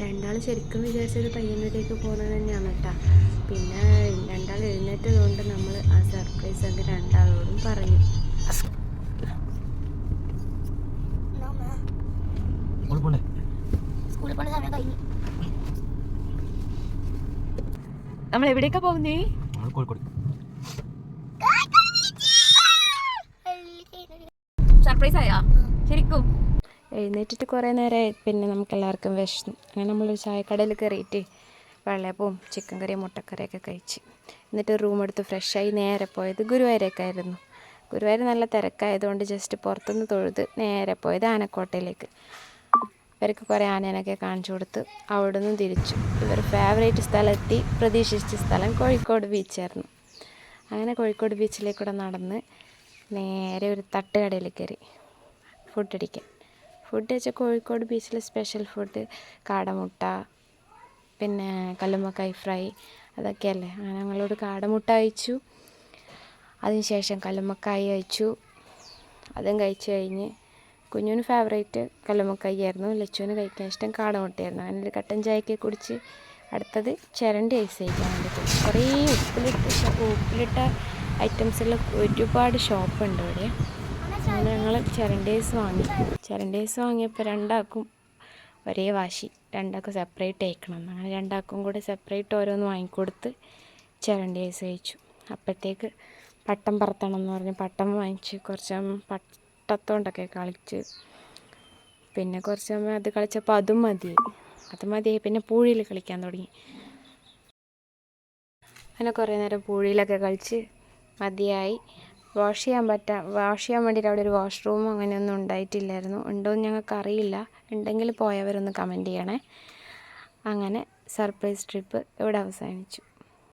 രണ്ടാൾ ശരിക്കും വിചാരിച്ചത് പയ്യന്നൂരേക്ക് പോകുന്നത് തന്നെയാണ് കേട്ടോ പിന്നെ രണ്ടാൾ എഴുന്നേറ്റത് കൊണ്ട് നമ്മൾ ആ സർപ്രൈസ് അങ്ങ് രണ്ടാളോടും പറഞ്ഞു. നമ്മൾ എവിടേക്കാ പോകുന്നേ? കോഴിക്കോട്. സർപ്രൈസ് ആയാ? ശരിക്കും. എഴുന്നേറ്റിട്ട് കുറേ നേരമായി പിന്നെ നമുക്ക് എല്ലാവർക്കും വിശന്നു അങ്ങനെ നമ്മളൊരു ചായക്കടയിൽ കയറിയിട്ട് വെള്ളയപ്പവും ചിക്കൻ കറിയും മുട്ടക്കറിയൊക്കെ കഴിച്ച്. എന്നിട്ട് റൂം എടുത്ത് ഫ്രഷായി നേരെ പോയത് ഗുരുവായൂരേക്കായിരുന്നു. ഗുരുവായൂർ നല്ല തിരക്കായതുകൊണ്ട് ജസ്റ്റ് പുറത്തുനിന്ന് തൊഴുത് നേരെ പോയത് ആനക്കോട്ടയിലേക്ക്. ഇവർക്ക് കുറേ ആനേനൊക്കെ കാണിച്ചു കൊടുത്ത് അവിടെ നിന്ന് തിരിച്ചു. ഇവർ ഫേവറേറ്റ് സ്ഥലമെത്തി പ്രതീക്ഷിച്ച സ്ഥലം കോഴിക്കോട് ബീച്ചായിരുന്നു അങ്ങനെ കോഴിക്കോട് ബീച്ചിലേക്കൂടെ നടന്ന് നേരെ ഒരു തട്ടുകടയിൽ കയറി. ഫുഡ് അടിക്കാൻ. ഫുഡ് വെച്ചാൽ കോഴിക്കോട് ബീച്ചിലെ സ്പെഷ്യൽ ഫുഡ് കാടമുട്ട പിന്നെ കല്ലുമ്മക്കായ് ഫ്രൈ അതൊക്കെയല്ലേ. ഞങ്ങളോട് കാടമുട്ട അയച്ചു അതിനുശേഷം കല്ലുമ്മക്കായ് അയച്ചു അതും കഴിച്ചു കഴിഞ്ഞ് കുഞ്ഞുവിന് ഫേവറേറ്റ് കല്ലുമ്മക്കായ് ആയിരുന്നു ലച്ചുവിന് കഴിക്കാൻ ഇഷ്ടം കാടമുട്ടയായിരുന്നു. അങ്ങനെ ഒരു കട്ടൻ ചായയൊക്കെ കുടിച്ച് അടുത്തത് ചിരണ്ടി ഐസ് കഴിക്കാൻ വേണ്ടിയിട്ട്. കുറേ ഉപ്പിലിട്ട് ഉപ്പിലിട്ട ഐറ്റംസുള്ള ഒരുപാട് ഷോപ്പുണ്ട് ഇവിടെ. അങ്ങനെ ഞങ്ങൾ ചിരണ്ടേസ് വാങ്ങി. ചിരണ്ടേസ് വാങ്ങിയപ്പോൾ രണ്ടാക്കും ഒരേ വാശി. രണ്ടാക്കും സെപ്പറേറ്റ് അയക്കണം. അങ്ങനെ രണ്ടാക്കും കൂടെ സെപ്പറേറ്റ് ഓരോന്ന് വാങ്ങിക്കൊടുത്ത് ചിരണ്ടേസ് കഴിച്ചു. അപ്പോഴത്തേക്ക് പട്ടം പറത്തണം എന്ന് പറഞ്ഞ് പട്ടം വാങ്ങിച്ച് കുറച്ച് പട്ടത്തോണ്ടൊക്കെ കളിച്ച് പിന്നെ കുറച്ച് സമയം അത് കളിച്ചപ്പോൾ അതും മതിയായി. അത് മതിയായി. പിന്നെ പൂഴിയിൽ കളിക്കാൻ തുടങ്ങി. അങ്ങനെ കുറേ നേരം പൂഴിയിലൊക്കെ കളിച്ച് മതിയായി. വാഷ് ചെയ്യാൻ പറ്റാ വാഷ് ചെയ്യാൻ വേണ്ടിയിട്ട് അവിടെ ഒരു വാഷ്റൂം അങ്ങനെയൊന്നും ഉണ്ടായിട്ടില്ലായിരുന്നു. ഉണ്ടോ എന്ന് ഞങ്ങൾക്കറിയില്ല. ഉണ്ടെങ്കിൽ പോയവരൊന്ന് കമന്റ് ചെയ്യണേ. അങ്ങനെ സർപ്രൈസ് ട്രിപ്പ് ഇവിടെ അവസാനിച്ചു.